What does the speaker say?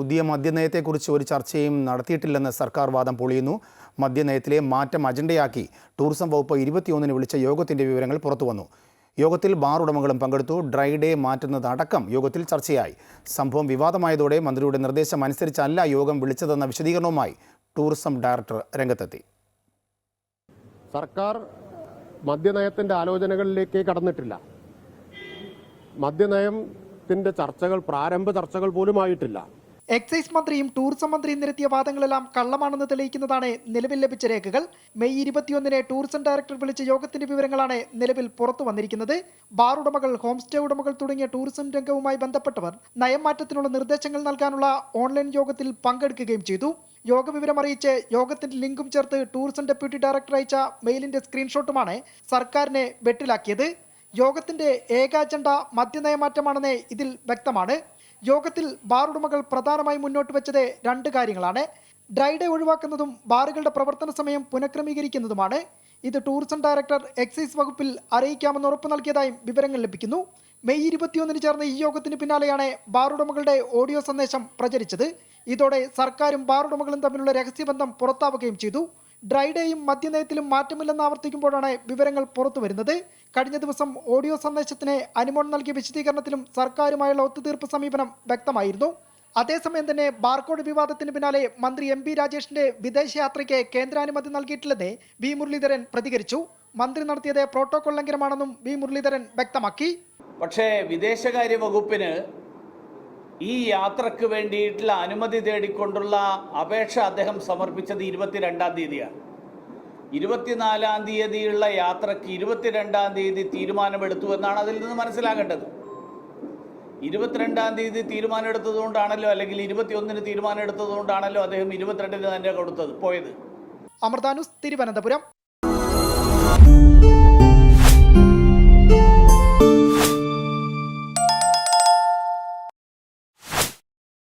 പുതിയ മദ്യനയത്തെക്കുറിച്ച് ഒരു ചർച്ചയും നടത്തിയിട്ടില്ലെന്ന് സർക്കാർ വാദം പൊളിയുന്നു. മദ്യനയത്തിലെ മാറ്റം അജണ്ടയാക്കി ടൂറിസം വകുപ്പ് ഇരുപത്തിയൊന്നിന് വിളിച്ച യോഗത്തിന്റെ വിവരങ്ങൾ പുറത്തുവന്നു. യോഗത്തിൽ ബാർ ഉടമകളും പങ്കെടുത്തു. ഡ്രൈ ഡേ മാറ്റുന്നതടക്കം യോഗത്തിൽ ചർച്ചയായി. സംഭവം വിവാദമായതോടെ മന്ത്രിയുടെ നിർദ്ദേശം അനുസരിച്ചല്ല യോഗം വിളിച്ചതെന്ന വിശദീകരണവുമായി ടൂറിസം ഡയറക്ടർ രംഗത്തെത്തി. സർക്കാർ മദ്യനയത്തിന്റെ ആലോചനകളിലേക്ക് കടന്നിട്ടില്ല. മദ്യനയത്തിന്റെ ചർച്ചകൾ പ്രാരംഭ ചർച്ചകൾ പോലും ആയിട്ടില്ല എക്സൈസ് മന്ത്രിയും ടൂറിസം മന്ത്രിയും നിരത്തിയ വാദങ്ങളെല്ലാം കള്ളമാണെന്ന് തെളിയിക്കുന്നതാണ് നിലവിൽ ലഭിച്ച രേഖകൾ. മെയ് ഇരുപത്തിയൊന്നിന് ടൂറിസം ഡയറക്ടർ വിളിച്ച യോഗത്തിന്റെ വിവരങ്ങളാണ് നിലവിൽ പുറത്തു വന്നിരിക്കുന്നത്. ബാർ ഉടമകൾ ഹോം സ്റ്റേ ഉടമകൾ തുടങ്ങിയ ടൂറിസം രംഗവുമായി ബന്ധപ്പെട്ടവർ നയം മാറ്റത്തിനുള്ള നിർദ്ദേശങ്ങൾ നൽകാനുള്ള ഓൺലൈൻ യോഗത്തിൽ പങ്കെടുക്കുകയും ചെയ്തു. യോഗ വിവരം അറിയിച്ച് യോഗത്തിന്റെ ലിങ്കും ചേർത്ത് ടൂറിസം ഡെപ്യൂട്ടി ഡയറക്ടർ അയച്ച മെയിലിന്റെ സ്ക്രീൻഷോട്ടുമാണ് സർക്കാരിനെ വെട്ടിലാക്കിയത്. യോഗത്തിന്റെ ഏക അജണ്ട മദ്യനയമാറ്റമാണെന്ന് ഇതിൽ വ്യക്തമാണ്. യോഗത്തിൽ ബാർ ഉടമകൾ പ്രധാനമായി മുന്നോട്ട് വെച്ചത് രണ്ട് കാര്യങ്ങളാണ്. ഡ്രൈ ഡേ ഒഴിവാക്കുന്നതും ബാറുകളുടെ പ്രവർത്തന സമയം പുനഃക്രമീകരിക്കുന്നതുമാണ്. ഇത് ടൂറിസം ഡയറക്ടർ എക്സൈസ് വകുപ്പിൽ അറിയിക്കാമെന്ന് ഉറപ്പ് നൽകിയതായും വിവരങ്ങൾ ലഭിക്കുന്നു. മെയ് ഇരുപത്തിയൊന്നിന് ചേർന്ന ഈ യോഗത്തിന് പിന്നാലെയാണ് ബാർ ഉടമകളുടെ ഓഡിയോ സന്ദേശം പ്രചരിച്ചത്. ഇതോടെ സർക്കാരും ബാർ ഉടമകളും തമ്മിലുള്ള രഹസ്യബന്ധം പുറത്താവുകയും ചെയ്തു. ഡ്രൈ ഡേയും മദ്യനയത്തിലും മാറ്റമില്ലെന്ന് ആവർത്തിക്കുമ്പോഴാണ് വിവരങ്ങൾ പുറത്തു വരുന്നത് കഴിഞ്ഞ ദിവസം ഓഡിയോ സന്ദേശത്തിന് അനുമോൺ നൽകിയ വിശദീകരണത്തിലും സർക്കാരുമായുള്ള ഒത്തുതീർപ്പ് സമീപനം വ്യക്തമായിരുന്നു. അതേസമയം തന്നെ ബാർകോഡ് വിവാദത്തിന് പിന്നാലെ മന്ത്രി എം പി രാജേഷിന്റെ വിദേശയാത്രയ്ക്ക് കേന്ദ്രാനുമതി നൽകിയിട്ടില്ലെന്ന് വി മുരളീധരൻ പ്രതികരിച്ചു. മന്ത്രി നടത്തിയത് പ്രോട്ടോകോൾ ലംഘനമാണെന്നും വി മുരളീധരൻ വ്യക്തമാക്കി. പക്ഷേ വിദേശകാര്യ വകുപ്പിന് ഈ യാത്രയ്ക്ക് വേണ്ടിയിട്ടുള്ള അനുമതി തേടിക്കൊണ്ടുള്ള അപേക്ഷ അദ്ദേഹം സമർപ്പിച്ചത് ഇരുപത്തിരണ്ടാം തീയതിയാണ്. ഇരുപത്തിനാലാം തീയതിയുള്ള യാത്രയ്ക്ക് ഇരുപത്തിരണ്ടാം തീയതി തീരുമാനമെടുത്തു എന്നാണ് അതിൽ നിന്ന് മനസ്സിലാകേണ്ടത്. ഇരുപത്തിരണ്ടാം തീയതി തീരുമാനമെടുത്തതുകൊണ്ടാണല്ലോ അല്ലെങ്കിൽ ഇരുപത്തിയൊന്നിന് തീരുമാനമെടുത്തതുകൊണ്ടാണല്ലോ അദ്ദേഹം ഇരുപത്തിരണ്ടിന് തന്നെ കൊടുത്തത് പോയത്. അമൃതാനുസ് തിരുവനന്തപുരം.